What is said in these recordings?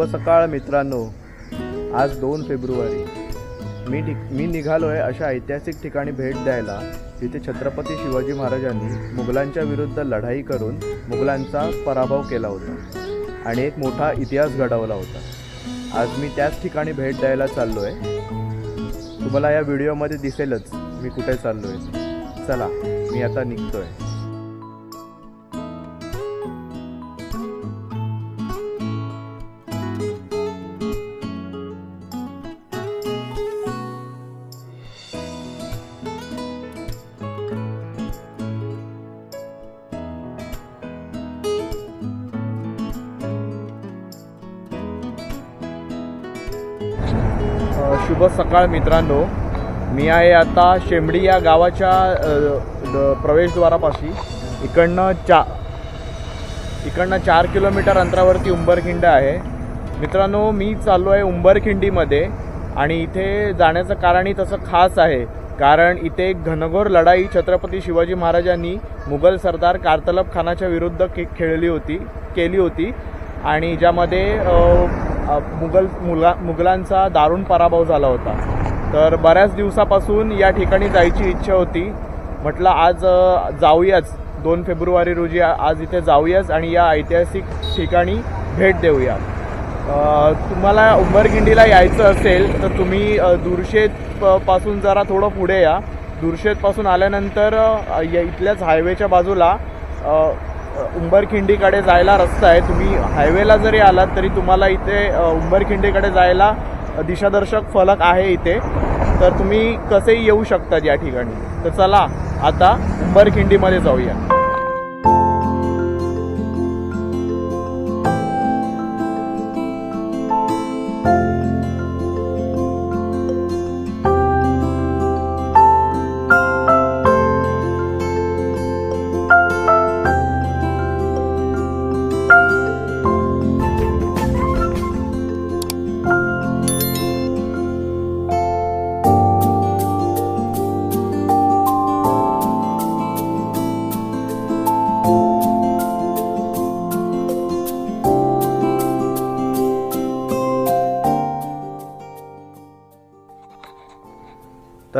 शुभ सकाळ मित्रांनो आज दोन फेब्रुवारी. मी ठिक मी निघालो आहे अशा ऐतिहासिक ठिकाणी भेट द्यायला. जिथे छत्रपती शिवाजी महाराजांनी मुघलांच्या विरुद्ध लढाई करून मुघलांचा पराभव केला होता आणि एक मोठा इतिहास घडवला होता. आज मी त्याच ठिकाणी भेट द्यायला चाललो आहे तुम्हाला या व्हिडिओमध्ये दिसेलच मी कुठे चाललो आहे चला मी आता निघतो आहे शुभ सकाळ मित्रांनो मी आहे आता शेंबडी या गावाच्या द- प्रवेशद्वारापाशी. इकडनं चा इकडनं चार किलोमीटर अंतरावरती उंबरखिंड आहे. मित्रांनो मी चाललो आहे उंबरखिंडीमध्ये आणि इथे जाण्याचं कारणही तसं खास आहे. कारण इथे एक घनघोर लढाई छत्रपती शिवाजी महाराजांनी मुघल सरदार कारतलब खानाच्या विरुद्ध के खेळली होती केली होती. आणि ज्यामध्ये मुघल मुला मुघलांचा दारुण पराभव झाला होता. तर बऱ्याच दिवसापासून या ठिकाणी जायची इच्छा होती. म्हटलं आज जाऊयाच. दोन फेब्रुवारी रोजी आज इथे जाऊयाच आणि या ऐतिहासिक ठिकाणी भेट देऊया. तुम्हाला उंबरगिंडीला यायचं असेल तर तुम्ही अ, दुर्शेत पासून जरा थोडं पुढे या. दुर्शेतपासून आल्यानंतर इथल्याच हायवेच्या बाजूला उंबरखिंडीकडे जायला रस्ता आहे. तुम्ही हायवेला जरी आलात तरी तुम्हाला इथे उंबरखिंडीकडे जायला दिशादर्शक फलक आहे इथे. तर तुम्ही कसेही येऊ शकतात या ठिकाणी. तर चला आता उंबरखिंडीमध्ये जाऊया.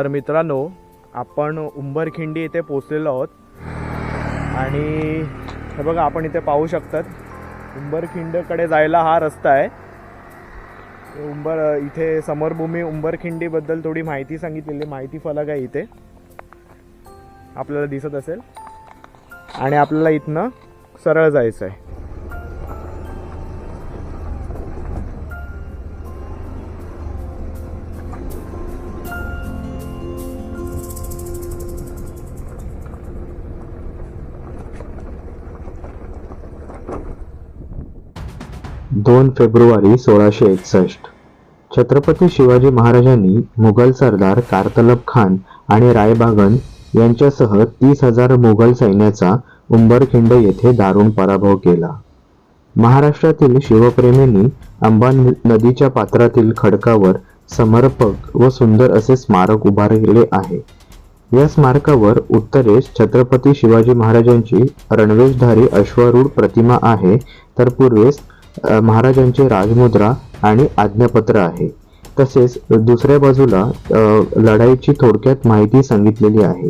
तर मित्रांनो आपण उंबरखिंडी इथे पोचलेलो आहोत. आणि हे बघा आपण इथे पाहू शकतात उंबरखिंडकडे जायला हा रस्ता आहे. उंबर इथे समरभूमी उंबरखिंडीबद्दल थोडी माहिती सांगितलेली माहिती फलक आहे इथे. आपल्याला दिसत असेल. आणि आपल्याला इथनं सरळ जायचं आहे दोन फेब्रुवारी सोळाशे एकसष्ट. छत्रपती शिवाजी महाराजांनी मुघल सरदार कारतलब खान आणि रायबागन यांच्यासह तीस हजार मुघल सैन्याचा उंबरखिंड येथे दारुण पराभव केला. महाराष्ट्रातील शिवप्रेमींनी अंबान नदीच्या पात्रातील खडकावर समर्पक व सुंदर असे स्मारक उभारले आहे. या स्मारकावर उत्तरेस छत्रपती शिवाजी महाराजांची रणवेशधारी अश्वारूढ प्रतिमा आहे तर पूर्वेस महाराजांचे राजमुद्रा आणि आज्ञापत्र आहे. तसेच दुसऱ्या बाजूला लढाईची थोडक्यात माहिती सांगितलेली आहे.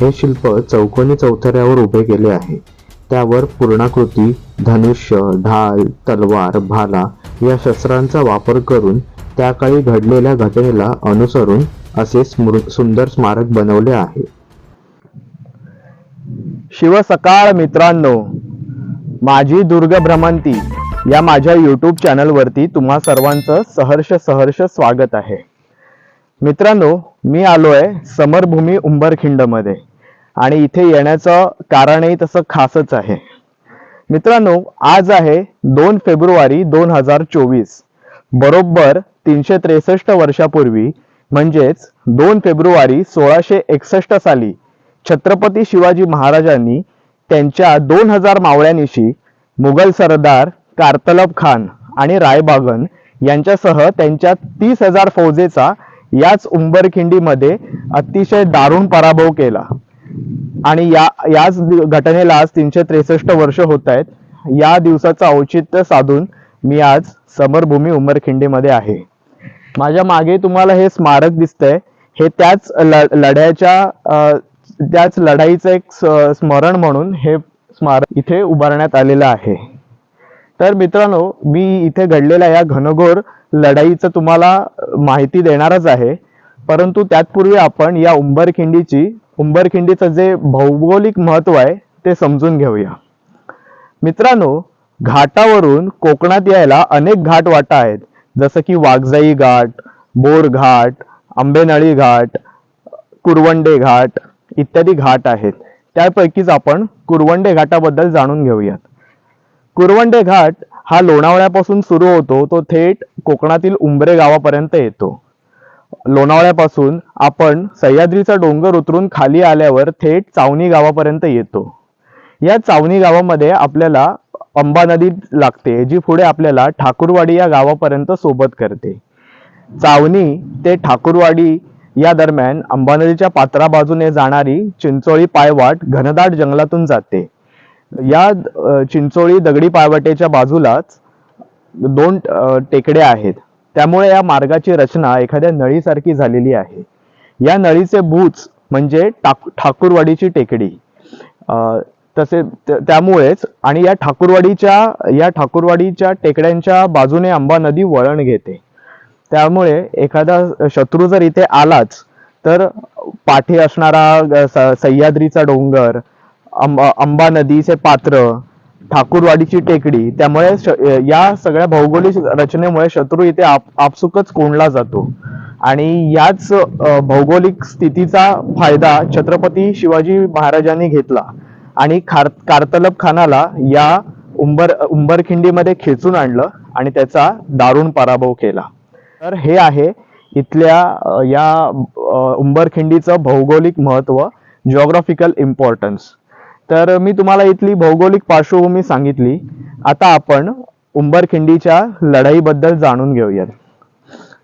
हे शिल्प चौकोनी चौथऱ्यावर उभे केले आहे. त्यावर पूर्णाकृती धनुष्य ढाल तलवार भाला या शस्त्रांचा वापर करून त्या काळी घडलेल्या घटनेला अनुसरून असे स्मृ- सुंदर स्मारक बनवले आहे. शिव सकाळ मित्रांनो माझी दुर्ग भ्रमंती या माझ्या यूट्यूब चॅनलवरती तुम्हा सर्वांचं सहर्ष सहर्ष स्वागत आहे. मित्रांनो मी आलो आहे समरभूमी उंबरखिंडमध्ये आणि इथे येण्याचं कारणही तसं खासच आहे. मित्रांनो आज आहे दोन फेब्रुवारी दोन हजार चोवीस. बरोबर तीनशे त्रेसष्ट वर्षापूर्वी म्हणजेच दोन फेब्रुवारी सोळाशे एकसष्ट साली छत्रपती शिवाजी महाराजांनी त्यांच्या दोन हजार मावळ्यांनीशी मुघल सरदार कारतलब खान आणि रायबागन यांच्यासह त्यांच्या तीस हजार फौजेचा याच उंबरखिंडीमध्ये अतिशय दारुण पराभव केला. आणि या याच घटनेला आज तीनशे त्रेसष्ट वर्ष होत आहेत. या दिवसाचं औचित्य साधून मी आज समरभूमी उंबरखिंडीमध्ये आहे. माझ्या मागे तुम्हाला हे स्मारक दिसतंय. हे त्याच लढ्याच्या त्याच लढाईचं एक स्मरण म्हणून हे स्मारक इथे उभारण्यात आलेलं आहे. तर मित्रांनो मी इथे घडलेल्या या घनघोर लढाईचं तुम्हाला माहिती देणारच आहे. परंतु त्यातपूर्वी आपण या उंबरखिंडीची उंबरखिंडीचं जे भौगोलिक महत्त्व आहे ते समजून घेऊया. मित्रांनो घाटावरून कोकणात यायला अनेक घाट वाटा आहेत. जसं की वाघजाई घाट बोर घाट आंबेनळी घाट कुरवंडे घाट इत्यादी घाट आहेत. त्यापैकीच आपण कुरवंडे घाटाबद्दल जाणून घेऊयात. कुरवंडे घाट हा लोणावळ्यापासून सुरू होतो. तो थेट कोकणातील उंबरे गावापर्यंत येतो. लोणावळ्यापासून आपण सह्याद्रीचा डोंगर उतरून खाली आल्यावर थेट चावणी गावापर्यंत येतो. या चावणी गावामध्ये आपल्याला अंबा नदी लागते जी पुढे आपल्याला ठाकूरवाडी या गावापर्यंत सोबत करते. चावणी ते ठाकूरवाडी या दरम्यान अंबा नदीच्या पात्रा बाजूने जाणारी चिंचोळी पायवाट घनदाट जंगलातून जाते. या चिंचोळी दगडी पायवाटेच्या बाजूलाच दोन टेकडे टेकड्या आहेत. त्यामुळे या मार्गाची रचना एखाद्या नळीसारखी झालेली आहे. या नळीचे भूच म्हणजे टाक ठाकूरवाडीची टेकडी. तसे त्यामुळेच आणि या ठाकूरवाडीच्या या ठाकूरवाडीच्या टेकड्यांच्या बाजूने अंबा नदी वळण घेते. त्यामुळे एखादा शत्रू जर इथे आलाच तर पाठी असणारा सह्याद्रीचा डोंगर अंबा अंबा नदीचे पात्र ठाकूरवाडीची टेकडी त्यामुळे या सगळ्या भौगोलिक रचनेमुळे शत्रू इथे आप आपसुकच कोंडला जातो. आणि याच भौगोलिक स्थितीचा फायदा छत्रपती शिवाजी महाराजांनी घेतला. आणि खार कार्तलब खानाला या उंबर उंबरखिंडीमध्ये खेचून आणलं आणि त्याचा दारुण पराभव केला. तर हे आहे इथल्या या उंबरखिंडीचं भौगोलिक महत्त्व जिओग्राफिकल इम्पॉर्टन्स तर मी तुम्हाला इथली भौगोलिक पार्श्वभूमी सांगितली. आता आपण उंबरखिंडीच्या लढाईबद्दल जाणून घेऊयात.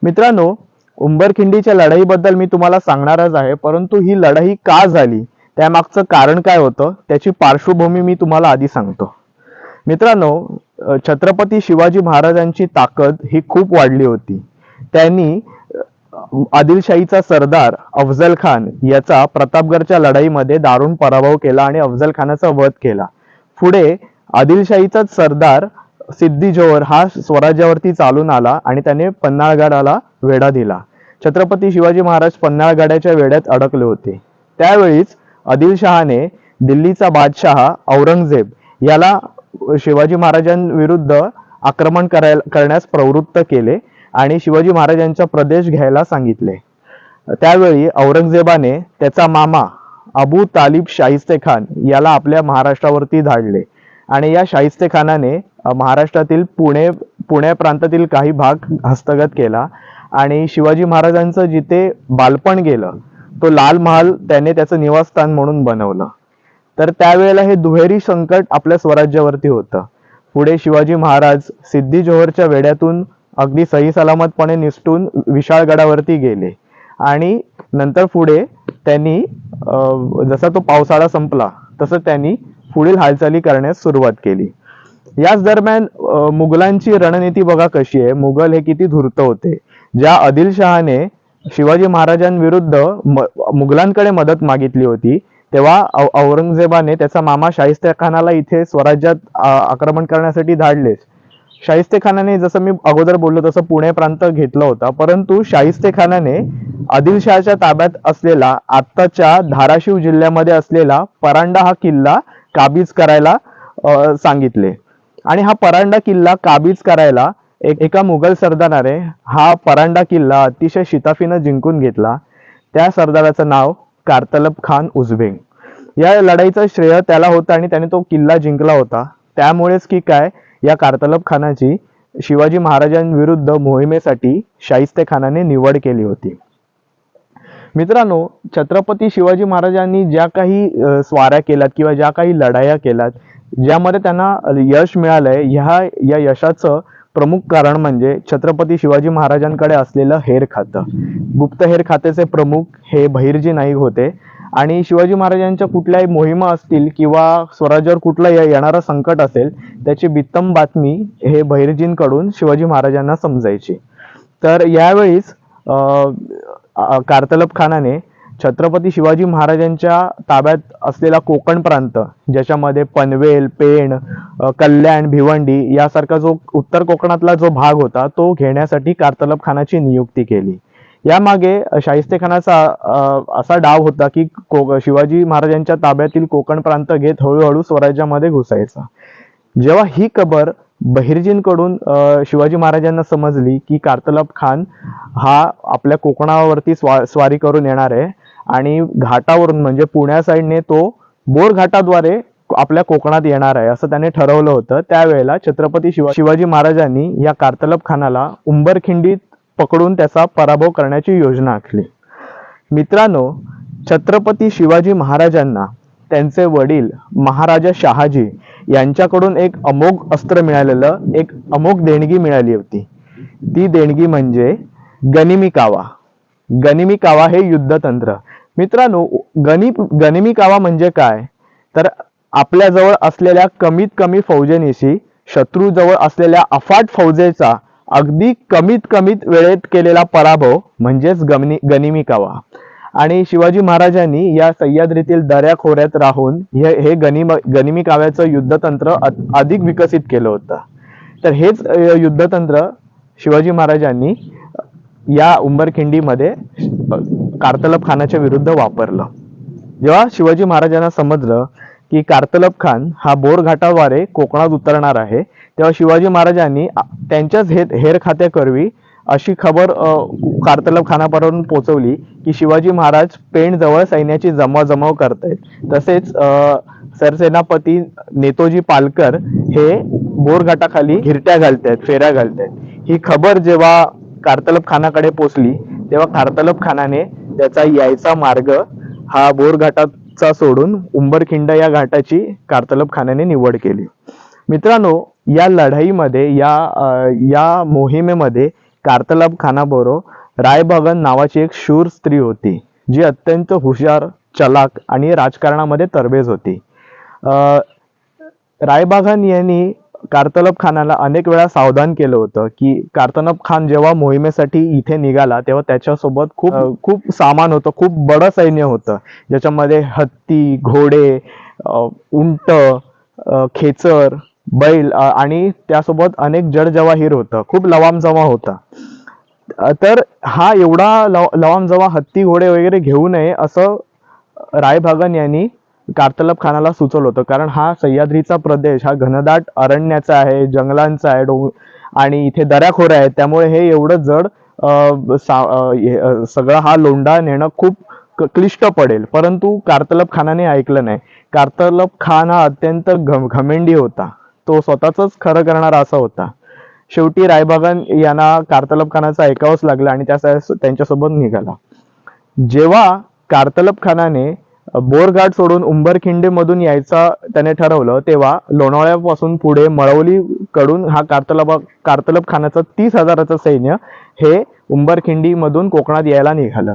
मित्रांनो उंबरखिंडीच्या लढाईबद्दल मी तुम्हाला सांगणारच आहे परंतु ही लढाई का झाली? त्यामागचं कारण काय होतं? त्याची पार्श्वभूमी मी तुम्हाला आधी सांगतो. मित्रांनो छत्रपती शिवाजी महाराजांची ताकद ही खूप वाढली होती. त्यांनी आदिलशाहीचा सरदार अफजल खान याचा प्रतापगडच्या लढाईमध्ये दारुण पराभव केला आणि अफजल खानाचा वध केला. पुढे आदिलशाहीचाच सरदार सिद्धी जोहर हा स्वराज्यावरती चालून आला आणि त्याने पन्हाळगडाला वेढा दिला. छत्रपती शिवाजी महाराज पन्हाळगडाच्या वेढ्यात अडकले होते. त्यावेळीच आदिलशहाने दिल्लीचा बादशहा औरंगजेब याला शिवाजी महाराजांविरुद्ध आक्रमण करायला करण्यास प्रवृत्त केले. आणि शिवाजी महाराजांचा प्रदेश घ्यायला सांगितले. त्यावेळी औरंगजेबाने त्याचा मामा अबू तालिब शाहिस्ते खान याला आपल्या महाराष्ट्रावरती धाडले. आणि या शाहिस्ते खानाने महाराष्ट्रातील पुणे पुणे प्रांतातील काही भाग हस्तगत केला. आणि शिवाजी महाराजांचं जिथे बालपण गेलं तो लाल महाल त्याने त्याचं निवासस्थान म्हणून बनवलं. तर त्यावेळेला हे दुहेरी संकट आपल्या स्वराज्यावरती होतं. पुढे शिवाजी महाराज सिद्धी जोहरच्या वेड्यातून अगदी सही सलामतपणे निसटून विशाळगडावरती गेले. आणि नंतर पुढे त्यांनी अं, जसा तो पावसाळा संपला तसं त्यांनी पुढील हालचाली करण्यास सुरुवात केली. याच दरम्यान मुघलांची रणनीती बघा कशी आहे. मुघल हे किती धूर्त होते. ज्या आदिलशहाने शिवाजी महाराजांविरुद्ध म- मुघलांकडे मदत मागितली होती तेव्हा औरंगजेबाने त्याचा मामा शाहिस्ते खानाला इथे स्वराज्यात आक्रमण करण्यासाठी धाडलेच. शाहिस्ते खानाने जसं मी अगोदर बोललो तसं पुणे प्रांत घेतला होता परंतु शाहिस्ते खानाने आदिलशहाच्या ताब्यात असलेला आत्ताच्या धाराशिव जिल्ह्यामध्ये असलेला परांडा हा किल्ला काबीज करायला सांगितले. आणि हा परांडा किल्ला काबीज करायला एक एका मुघल सरदाराने हा परांडा किल्ला अतिशय शिताफीनं जिंकून घेतला. त्या सरदाराचं नाव कार्तलब खान उझबेग या लढाईचं श्रेय त्याला होतं आणि त्याने तो किल्ला जिंकला होता. त्यामुळेच की काय या कार्तलब खानाची शिवाजी महाराजांविरुद्ध मोहिमेसाठी शाहिस्ते खानाने निवड केली होती. मित्रांनो छत्रपती शिवाजी महाराजांनी ज्या काही स्वाऱ्या केल्यात किंवा ज्या काही लढाया केल्यात ज्यामध्ये त्यांना यश मिळालंय ह्या या यशाचं प्रमुख कारण म्हणजे छत्रपती शिवाजी महाराजांकडे असलेलं हेर खातं. गुप्तहेर खात्याचे प्रमुख हे बहिर्जी नाईक होते. आणि शिवाजी महाराजांच्या कुठल्याही मोहिमा असतील किंवा स्वराज्यावर कुठला ये- येणारं संकट असेल त्याची बित्तम बातमी हे बहिर्जींकडून शिवाजी महाराजांना समजायची. तर यावेळीच कार्तलब खानाने छत्रपती शिवाजी महाराजांच्या ताब्यात असलेला कोकण प्रांत ज्याच्यामध्ये पनवेल पेण कल्याण भिवंडी यासारखा जो उत्तर कोकणातला जो भाग होता तो घेण्यासाठी कार्तलब खानाची नियुक्ती केली. यामागे शाहिस्तेखानाचा असा डाव होता की को शिवाजी महाराजांच्या ताब्यातील कोकण प्रांत घेत हळूहळू स्वराज्यामध्ये घुसायचा. जेव्हा ही खबर बहिर्जींकडून शिवाजी महाराजांना समजली की कार्तलब खान हा आपल्या कोकणावरती स्वा स्वारी करून येणार आहे आणि घाटावरून म्हणजे पुण्या साईडने तो बोर घाटाद्वारे आपल्या कोकणात येणार आहे असं त्याने ठरवलं होतं. त्यावेळेला छत्रपती शिवा शिवाजी महाराजांनी या कार्तलब खानाला उंबरखिंडीत पकडून त्याचा पराभव करण्याची योजना आखली. मित्रांनो छत्रपती शिवाजी महाराजांना त्यांचे वडील महाराजा शहाजी यांच्याकडून एक अमोघ अस्त्र मिळालेलं एक अमोघ देणगी मिळाली होती. ती देणगी म्हणजे गनिमी कावा गनिमी कावा हे युद्धतंत्र. मित्रांनो गनि गनिमी कावा म्हणजे काय? तर आपल्याजवळ असलेल्या कमीत कमी फौजेनिशी शत्रूजवळ असलेल्या अफाट फौजेचा अगदी कमीत कमीत वेळेत केलेला पराभव म्हणजेच गमनी गनिमी कावा. आणि शिवाजी महाराजांनी या सह्याद्रीतील दऱ्या खोऱ्यात राहून हे हे गनिम गनिमी काव्याचं युद्धतंत्र अधिक विकसित केलं होतं. तर हेच युद्धतंत्र शिवाजी महाराजांनी या उंबरखिंडीमध्ये कार्तलब खानाच्या विरुद्ध वापरलं. जेव्हा शिवाजी महाराजांना समजलं की कार्तलब खान हा बोरघाटाद्वारे कोकणात उतरणार आहे तेव्हा शिवाजी महाराजांनी त्यांच्याच हे हेर खात्याकरवी अशी खबर कार्तलब खानापर्यंत पोहोचवली की शिवाजी महाराज पेणजवळ सैन्याची सैन्याची जमवाजमव करतायत. तसेच सरसेनापती नेतोजी पालकर हे बोरघाटाखाली घिरट्या घालतायत फेऱ्या घालतायत. ही खबर जेव्हा कार्तलब खानाकडे पोचली तेव्हा कार्तलब खानाने त्याचा यायचा मार्ग हा बोरघाटाचा सोडून उंबरखिंड या घाटाची कार्तलब खानाने निवड केली. मित्रांनो या लढाईमध्ये या अ, या मोहिमेमध्ये कार्तलब खानाबरोबर रायबगन नावाची एक शूर स्त्री होती जी अत्यंत हुशार चलाक आणि राजकारणामध्ये तरबेज होती. अ, रायबागन यांनी कार्तलब खानाला अनेक वेळा सावधान केलं होतं की कार्तलब खान जेव्हा मोहिमेसाठी इथे निघाला तेव्हा त्याच्यासोबत खूप खूप सामान होतं खूप बडं सैन्य होतं. ज्याच्यामध्ये हत्ती घोडे उंट खेचर बैल आणि त्यासोबत अनेक जडजवाहीर होतं. खूप लवामजमा होता. तर हा एवढा लव लवामजमा हत्ती घोडे वगैरे घेऊ नये असं रायभागन यांनी कार्तलब खानाला सुचवलं होतं. कारण हा सह्याद्रीचा प्रदेश हा घनदाट अरण्याचा आहे जंगलांचा आहे डोंग आणि इथे दऱ्याखोऱ्या आहेत. त्यामुळे हे एवढं जड अ, सा- हे, सगळा हा लोंढा नेणं खूप क्लिष्ट पडेल. परंतु कार्तलब खानाने ऐकलं नाही. कार्तलब खान हा अत्यंत घम घमेंडी होता. तो स्वतःच खरं करणारा असा होता. शेवटी रायबागन यांना कार्तलब खानाचा ऐकावंच लागलं आणि त्या त्यांच्यासोबत निघाला. जेव्हा कार्तलब खानाने बोरघाट सोडून उंबरखिंडीमधून यायचा त्याने ठरवलं तेव्हा लोणावळ्यापासून पुढे मळवली कडून हा कार्तलब कार्तलब खानाचं तीस हजाराचं सैन्य हे उंबरखिंडीमधून कोकणात यायला निघालं.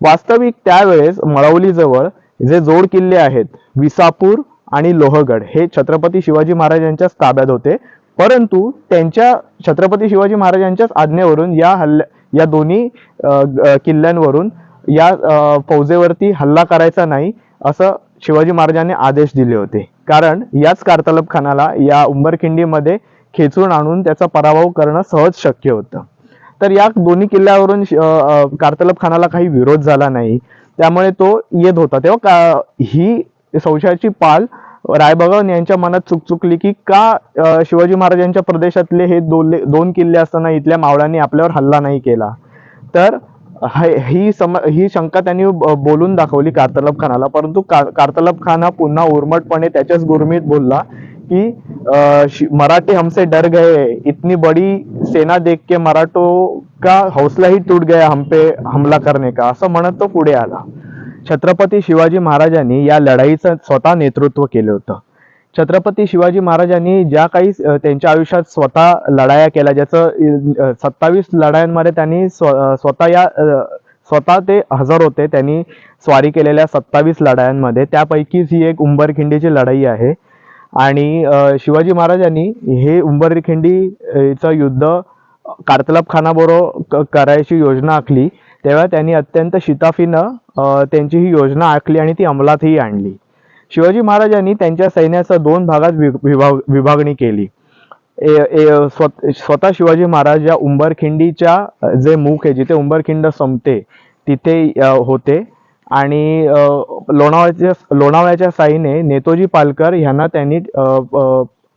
वास्तविक त्यावेळेस मळवलीजवळ जे जोड किल्ले आहेत विसापूर आणि लोहगड हे छत्रपती शिवाजी महाराजांच्याच ताब्यात होते. परंतु त्यांच्या छत्रपती शिवाजी महाराजांच्याच आज्ञेवरून या हल्ल्या या दोन्ही किल्ल्यांवरून या फौजेवरती हल्ला करायचा नाही असं शिवाजी महाराजांनी आदेश दिले होते. कारण याच कार्तलब खानाला या उंबरखिंडीमध्ये खेचून आणून त्याचा पराभव करणं सहज शक्य होतं. तर या दोन्ही किल्ल्यावरून श- कार्तलब खानाला काही विरोध झाला नाही. त्यामुळे तो येत होता. तेव्हा का ही संशयाची पाल रायबगन यांच्या मनात चुकचुकली की का शिवाजी महाराजांच्या प्रदेशातले हे दोन दोन किल्ले असताना इथल्या मावळ्यांनी आपल्यावर हल्ला नाही केला? तर ही सम ही शंका त्यांनी बोलून दाखवली कार्तलब खानाला. परंतु का- कार्तलब खान हा पुन्हा उर्मटपणे त्याच्याच गुरमीत बोलला कि मराठे हमसे डर गए इतनी बड़ी सेना देख के मराठो का हौसला ही टूट गया हम पे हमला करने का असं म्हणत तो पुढे आला. छत्रपती शिवाजी महाराजांनी या लढाईचं स्वतः नेतृत्व केलं होतं. छत्रपती शिवाजी महाराजांनी ज्या काही त्यांच्या आयुष्यात स्वतः लढाया केल्या ज्याचं सत्तावीस लढायांमध्ये त्यांनी स्व स्वतः या स्वतः ते हजर होते त्यांनी स्वारी केलेल्या सत्तावीस लढायांमध्ये. त्यापैकीच ही एक उंबरखिंडीची लढाई आहे. आणि शिवाजी महाराजांनी हे उंबरखिंडीचं युद्ध कार्तलब खानाबरोबर क- करायची योजना आखली. तेव्हा त्यांनी अत्यंत शिताफीनं त्यांची ही योजना आखली आणि ती अंमलातही आणली. शिवाजी महाराजांनी त्यांच्या सैन्याचा दोन भागात विभाग विभागणी केली. ए- ए- स्वतः शिवाजी महाराज या उंबरखिंडीच्या जे मुख आहे जिथे उंबरखिंड संपते तिथे होते. आणि लोणावळ्याच्या लोणावळ्याच्या साईने नेतोजी पालकर यांना त्यांनी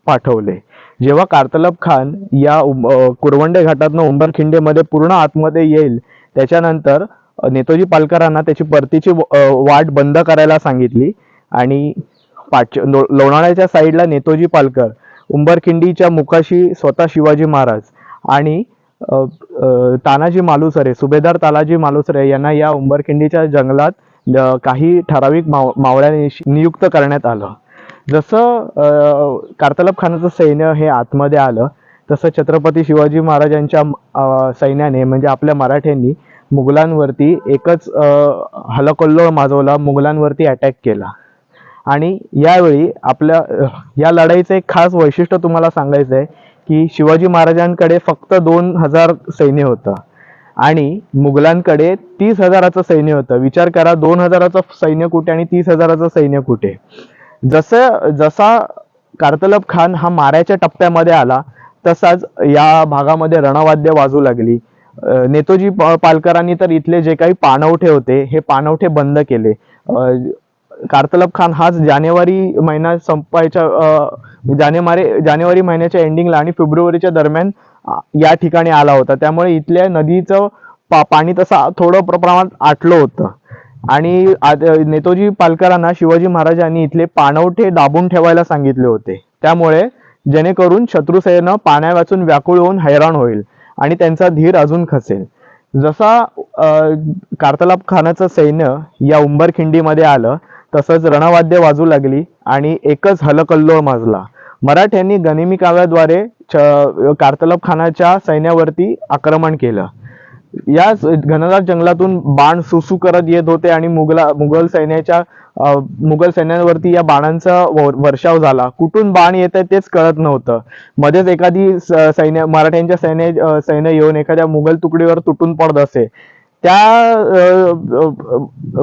पाठवले. जेव्हा कार्तलब खान या कुरवंडे घाटातनं उंबरखिंडेमध्ये पूर्ण आतमध्ये येईल त्याच्यानंतर नेतोजी पालकरांना त्याची परतीची वाट बंद करायला सांगितली. आणि पाच लो- लोणावळ्याच्या साईडला नेतोजी पालकर उंबरखिंडीच्या मुखाशी स्वतः शिवाजी महाराज आणि तानाजी मालुसरे सुभेदार तानाजी मालुसरे यांना या उंबरखिंडीच्या जंगलात काही ठराविक माव मावळ्यांनी नियुक्त करण्यात आलं. जसं कार्तलब खानाचं सैन्य हे आतमध्ये आलं तसं छत्रपती शिवाजी महाराजांच्या सैन्याने म्हणजे आपल्या मराठ्यांनी मुघलांवरती एकच हलकल्लोळ माजवला मुघलांवरती अटॅक केला. आणि यावेळी आपल्या या लढाईचं एक खास वैशिष्ट्य तुम्हाला सांगायचं आहे की शिवाजी महाराजांकडे फक्त दोन हजार सैन्य होतं. आणि मुघलांकडे तीस हजाराचं सैन्य होतं. विचार करा दोन हजाराचं सैन्य कुठे आणि तीस हजाराचं सैन्य कुठे? जसं जसा कार्तलब खान हा माऱ्याच्या टप्प्यामध्ये आला तसाच या भागामध्ये रणवाद्य वाजू लागली. नेतोजी प- पालकरांनी तर इथले जे काही पाणवठे होते हे पाणवठे बंद केले. कार्तलब खान हाच जानेवारी महिना संपायच्या जानेमारे जानेवारी जानेवारी महिन्याच्या एंडिंगला आणि फेब्रुवारीच्या दरम्यान या ठिकाणी आला होता. त्यामुळे इथल्या नदीचं पा पाणी तसं थोडं प्र- प्रमाणात आटलं होतं. आणि आद- नेतोजी पालकरांना शिवाजी महाराजांनी इथले पाणवठे दाबून ठेवायला सांगितले होते. त्यामुळे जेणेकरून शत्रुसेनं पाण्या वाचून व्याकुळ होऊन हैराण होईल आणि त्यांचा धीर अजून खसेल. जसा कार्तलाब खानाचं सैन्य या उंबरखिंडीमध्ये आलं तसंच रणवाद्य वाजू लागली आणि एकच हलकल्लोळ माजला. मराठ्यांनी गनिमी काव्याद्वारे छ- कार्तलब खानाच्या सैन्यावरती आक्रमण केलं. या घनदाट जंगलातून बाण सुसू करत येत होते आणि मुघला मुघल सैन्याच्या मुघल सैन्यावरती या बाणांचा व- वर्षाव झाला. कुठून बाण येत आहे तेच कळत नव्हतं. मध्येच एखादी स- सैन्य मराठ्यांच्या सैन्य सैन्य येऊन एखाद्या मुघल तुकडीवर तुटून पडत असे. त्या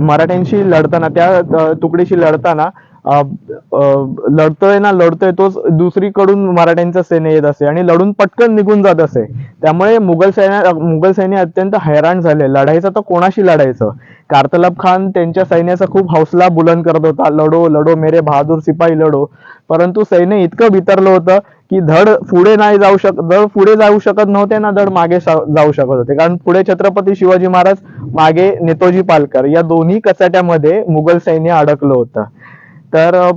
मराठ्यांशी लढताना त्या तुकडीशी लढताना लढतोय ना लढतोय तोच दुसरीकडून मराठ्यांचा सैन्य येत असे आणि लढून पटकन निघून जात असे. त्यामुळे मुघल सैन्य मुघल सैन्य अत्यंत हैराण झाले. लढायचं तर कोणाशी लढायचं? कार्तलब खान त्यांच्या सैन्याचा खूप हौसला बुलंद करत होता. लढो लढो मेरे बहादूर सिपाही लढो. परंतु सैन्य इतकं बितरलं होतं की धड पुढे नाही जाऊ शक धड पुढे जाऊ शकत नव्हते ना धड मागे जाऊ शकत होते. कारण पुढे छत्रपती शिवाजी महाराज मागे नेतोजी पालकर या दोन्ही कचाट्यामध्ये मुघल सैन्य अडकलं होतं. तर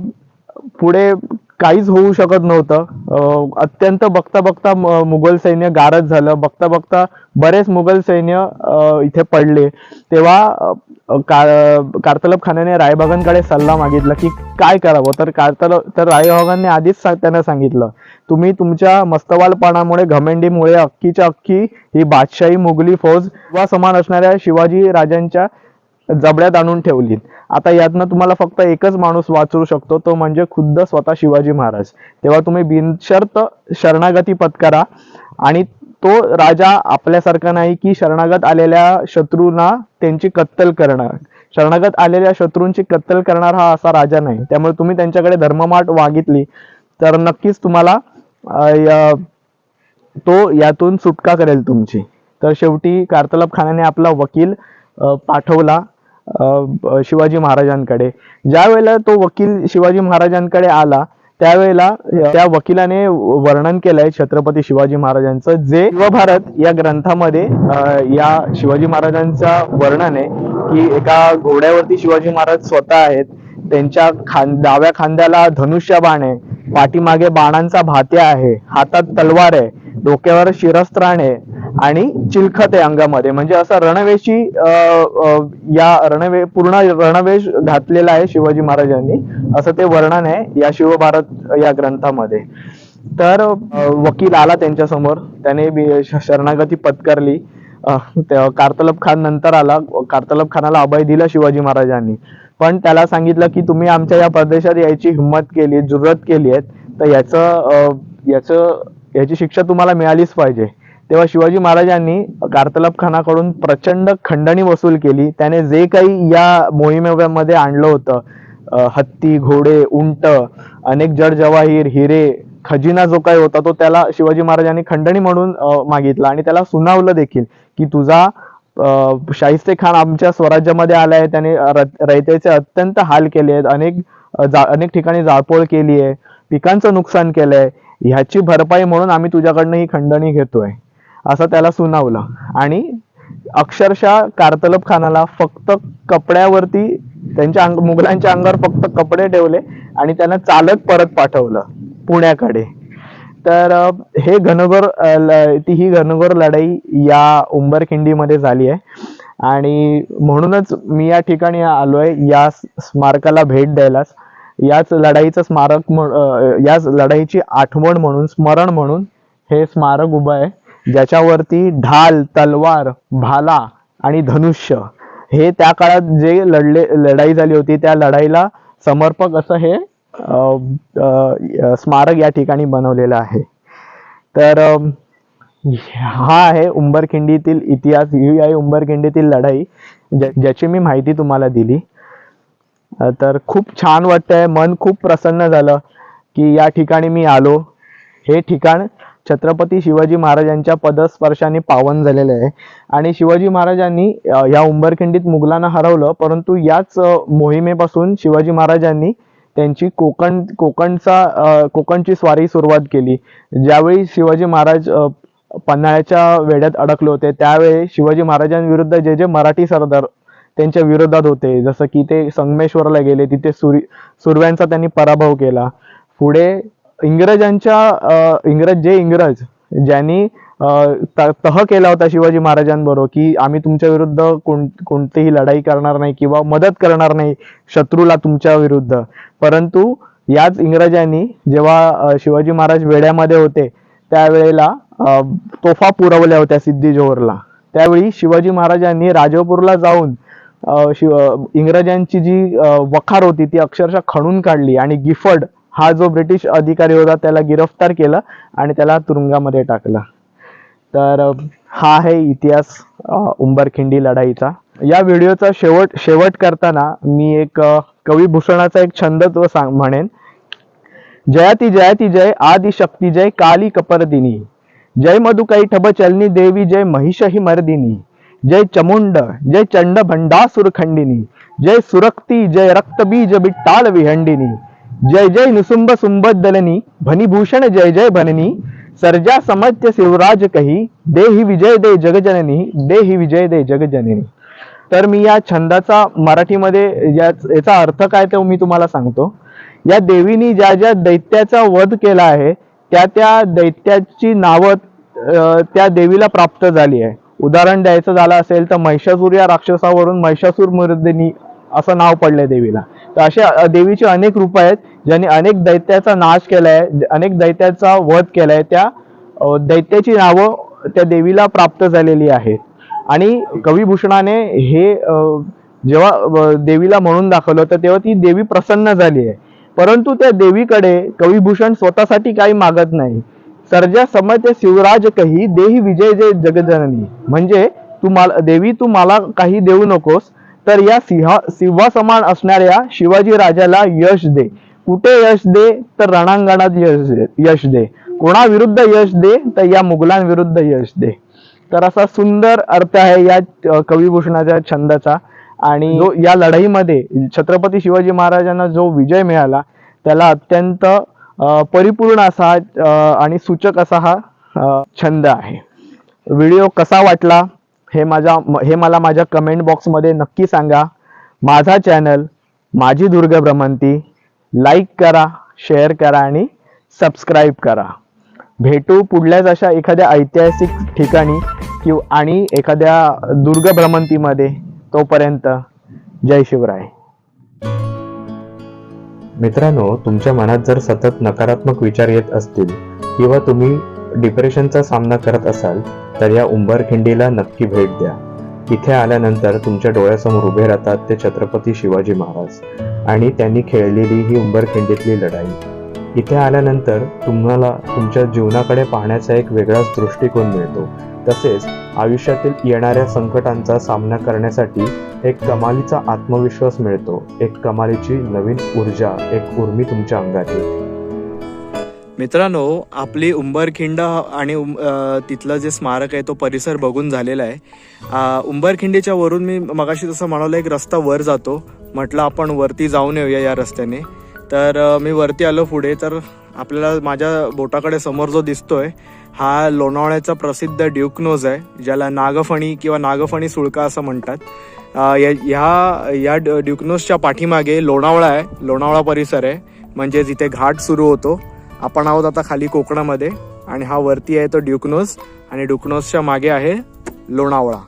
पुढे काहीच होऊ शकत नव्हतं. अत्यंत बघता बघता मुघल सैन्य गारद झालं. बघता बघता बरेच मुघल सैन्य इथे पडले. तेव्हा का- कार्तलब खानाने रायबागांकडे सल्ला मागितला की काय करावं? तर कार्तलब तर रायबागांनी आधीच त्यांना सांगितलं तुम्ही तुमच्या मस्तवालपणामुळे घमेंडीमुळे अख्खीच्या अख्खी ही बादशाही मुघली फौज वा समान असणाऱ्या शिवाजी राजांच्या जबड्यात आणून ठेवली आता यातनं तुम्हाला फक्त एकच माणूस वाचवू शकतो तो म्हणजे खुद्द स्वतः शिवाजी महाराज. तेव्हा तुम्ही बिनशर्त शरणागती पत्करा आणि तो राजा आपल्यासारखा नाही की शरणागत आलेल्या शत्रूंना त्यांची कत्तल करणार. शरणागत आलेल्या शत्रूंची कत्तल करणार हा असा राजा नाही. त्यामुळे तुम्ही त्यांच्याकडे धर्ममाट वागितली तर नक्कीच तुम्हाला या- तो यातून सुटका करेल तुमची. तर शेवटी कार्तलब खानाने आपला वकील पाठवला. शिवाजी महाराजांकडे. ज्या वेळेला तो वकील शिवाजी महाराजांकडे आला त्यावेळेला त्या वकिलाने वर्णन केलंय छत्रपती शिवाजी महाराजांचं जे शिवभारत या ग्रंथामध्ये या शिवाजी महाराजांचं वर्णन आहे की एका घोड्यावरती शिवाजी महाराज स्वतः आहेत त्यांच्या खां डाव्या खांद्याला धनुष्य बाण आहे पाठीमागे बाणांचा भात्या आहे हातात तलवार आहे डोक्यावर शिरस्त्राण आहे आणि चिलखत आहे अंगामध्ये. म्हणजे असं रणवेशी अं, या रणवे पूर्ण रणवेश घातलेला आहे शिवाजी महाराजांनी. असं ते वर्णन आहे या शिवभारत या ग्रंथामध्ये. तर वकील आला त्यांच्यासमोर त्याने शरणागती पत्करली. कार्तलब खान नंतर आला. कार्तलब खानाला अभय दिला शिवाजी महाराजांनी. पण त्याला सांगितलं की तुम्ही आमच्या या प्रदेशात यायची हिंमत केली जुरत केली आहे. तर याचं याचं याची शिक्षा तुम्हाला मिळालीच पाहिजे. तेव्हा शिवाजी महाराजांनी कार्तलब खानाकडून प्रचंड खंडणी वसूल केली. त्याने जे काही या मोहिमेमध्ये आणलं होतं हत्ती घोडे उंट अनेक जड जवाहीर हिरे खजिना जो काही होता तो त्याला शिवाजी महाराजांनी खंडणी म्हणून मागितला आणि त्याला सुनावलं देखील की तुझा शाहिस्ते खान आमच्या स्वराज्यामध्ये आलाय त्याने रयतेचे अत्यंत हाल केले आहेत. अनेक जा- अनेक ठिकाणी जाळपोळ केली आहे. पिकांचं नुकसान केलंय. ह्याची भरपाई म्हणून आम्ही तुझ्याकडनं ही खंडणी घेतोय. असं त्याला सुनावलं. आणि अक्षरशः कार्तलब खानाला फक्त कपड्यावरती त्यांच्या अंग मुघलांच्या अंगावर फक्त कपडे ठेवले आणि त्यांना चालत परत पाठवलं पुण्याकडे. तर हे घनघोर ल- ती ही घनघोर लढाई या उंबरखिंडीमध्ये झाली आहे. आणि म्हणूनच मी या ठिकाणी आलोय या स्मारकाला भेट द्यायलाच. याच लढाईचं स्मारक म्हण- याच लढाईची आठवण म्हणून स्मरण म्हणून हे स्मारक उभं आहे. ज्याच्यावरती ढाल तलवार भाला आणि धनुष्य हे त्या काळात जे लढले लढाई झाली होती त्या लढाईला समर्पक असं हे स्मारक या ठिकाणी बनवलेलं आहे. तर हा आहे उंबरखिंडीतील इतिहास ही आहे उंबरखिंडीतील लढाई ज्या- ज्याची मी माहिती तुम्हाला दिली. तर खूप छान वाटतंय मन खूप प्रसन्न झालं की या ठिकाणी मी आलो. हे ठिकाण छत्रपती शिवाजी महाराजांच्या पदस्पर्शाने पावन झालेले आहे. आणि शिवाजी महाराजांनी या उंबरखिंडीत मुघलांना हरवलं परंतु याच मोहिमेपासून शिवाजी महाराजांनी त्यांची कोकण कोकणचा कोकणची स्वारी सुरुवात केली. ज्यावेळी शिवाजी महाराज पन्हाळ्याच्या वेड्यात अडकले होते त्यावेळी शिवाजी महाराजांविरुद्ध जे जे मराठी सरदार त्यांच्या विरोधात होते जसं की ते संगमेश्वरला गेले तिथे सुर सुरव्यांचा त्यांनी पराभव केला. पुढे इंग्रजांच्या इंग्रज जे इंग्रज ज्यांनी तह केला होता शिवाजी महाराजांबरोबर की आम्ही तुमच्या विरुद्ध कोण कोणतीही लढाई करणार नाही किंवा मदत करणार नाही शत्रूला तुमच्या विरुद्ध. परंतु याच इंग्रजांनी जेव्हा शिवाजी महाराज वेड्यामध्ये होते त्यावेळेला तोफा पुरवल्या होत्या सिद्धी जोहरला त्यावेळी शिवाजी महाराजांनी राजापूरला जाऊन शिव इंग्रजांची जी वखार होती ती अक्षरशः खणून काढली आणि गिफर्ड हा जो ब्रिटिश अधिकारी होता त्याला गिरफ्तार केलं आणि त्याला तुरुंगामध्ये टाकलं. तर हा आहे इतिहास उंबरखिंडी लढाईचा. या व्हिडिओचा शेवट शेवट करताना मी एक कवी भूषणाचा एक छंद तो सांग म्हणेन. जयाती जयाती जय आदि शक्ती जय काली कपरदिनी. जय मधुकाई ठब चलनी देवी जय महिषही मर्दिनी. जय चमुंड जय चंड भंडासुर खंडिनी जय सुरक्ती जय रक्तबीज बिट्टाल विहंडिनी. जय जय नुसुंब सुंबदलनी भनिभूषण जय जय भननी सर्जा समत्य शिवराज कही देही विजय दे जगजननी दे ही विजय दे जगजननी तर मी या छंदाचा मराठीमध्ये याचा अर्थ काय तो मी तुम्हाला सांगतो. या देवीनी ज्या ज्या दैत्याचा वध केला आहे त्या त्या दैत्याची नावं त्या देवीला प्राप्त झाली आहे. उदाहरण द्यायचं झालं असेल तर महिषासूर या राक्षसावरून महिषासूर मर्दिनी असं नाव पडलंय देवीला. तर अशा देवीची अनेक रूप आहेत ज्यांनी अनेक दैत्याचा नाश केलाय अनेक दैत्याचा वध केलाय त्या दैत्याची नावं त्या देवीला प्राप्त झालेली आहेत. आणि कविभूषणाने हे जेव्हा देवीला म्हणून दाखवलं तर तेव्हा ती देवी प्रसन्न झाली आहे. परंतु त्या देवीकडे कविभूषण स्वतःसाठी काही मागत नाही. सर्जा समते शिवराज कही देही विजय जे जगजननी. म्हणजे तू मला देवी तू मला काही देऊ नकोस तर या सिंहा सिंहासमान असणाऱ्या शिवाजी राजाला यश दे. कुठे यश दे? तर रणांगणात यश दे यश दे. कोणाविरुद्ध यश दे? तर या मुघलांविरुद्ध यश दे. तर असा सुंदर अर्थ आहे या कविभूषणाच्या छंदाचा. आणि या लढाईमध्ये छत्रपती शिवाजी महाराजांना जो विजय मिळाला त्याला अत्यंत परिपूर्ण असा आणि सूचक असा हा छंद आहे. व्हिडिओ कसा वाटला? हे माझ्या हे मला माझ्या कमेंट बॉक्समध्ये नक्की सांगा. माझा चॅनल माझी दुर्ग भ्रमंती लाईक करा शेअर करा आणि सबस्क्राईब करा. भेटू पुढल्याच अशा एखाद्या ऐतिहासिक ठिकाणी किंवा आणि एखाद्या दुर्ग भ्रमंतीमध्ये तोपर्यंत जय शिवराय. मित्रांनो तुमच्या मनात जर सतत नकारात्मक विचार येत असतील किंवा तुम्ही डिप्रेशनचा सामना करत असाल तर या उंबरखिंडीला नक्की भेट द्या. इथे आल्यानंतर तुमच्या डोळ्यासमोर उभे राहतात ते छत्रपती शिवाजी महाराज. आणि त्यांनी खेळलेली ही उंबरखिंडीतली लढाई. इथे आल्यानंतर तुम्हाला तुमच्या जीवनाकडे पाहण्याचा एक वेगळाच दृष्टिकोन मिळतो. तसेच आयुष्यातील येणाऱ्या संकटांचा सामना करण्यासाठी एक कमालीचा आत्मविश्वास मिळतो. एक कमालीची नवीन ऊर्जा एक उर्मी तुमच्या अंगात येते. मित्रांनो आपली उंबरखिंड आणि उं- तिथलं जे स्मारक आहे तो परिसर बघून झालेला आहे. उंबरखिंडीच्या वरून मी मगाशी तसं म्हणालो एक रस्ता वर जातो. म्हटलं आपण वरती जाऊन येऊया या रस्त्याने. तर मी वरती आलो पुढे तर आपल्याला माझ्या बोटाकडे समोर जो दिसतोय हा लोणावळ्याचा प्रसिद्ध ड्युकनोज आहे ज्याला नागफणी किंवा नागफणी सुळका असं म्हणतात. या ह्या या ड- ड्युकनोजच्या पाठीमागे लोणावळा आहे लोणावळा परिसर आहे. म्हणजे जिथे घाट सुरू होतो. आपण आहोत आता खाली कोकणामध्ये. आणि हा वरती आहे तो ड्युकनोस. आणि ड्युकनोजच्या मागे आहे लोणावळा.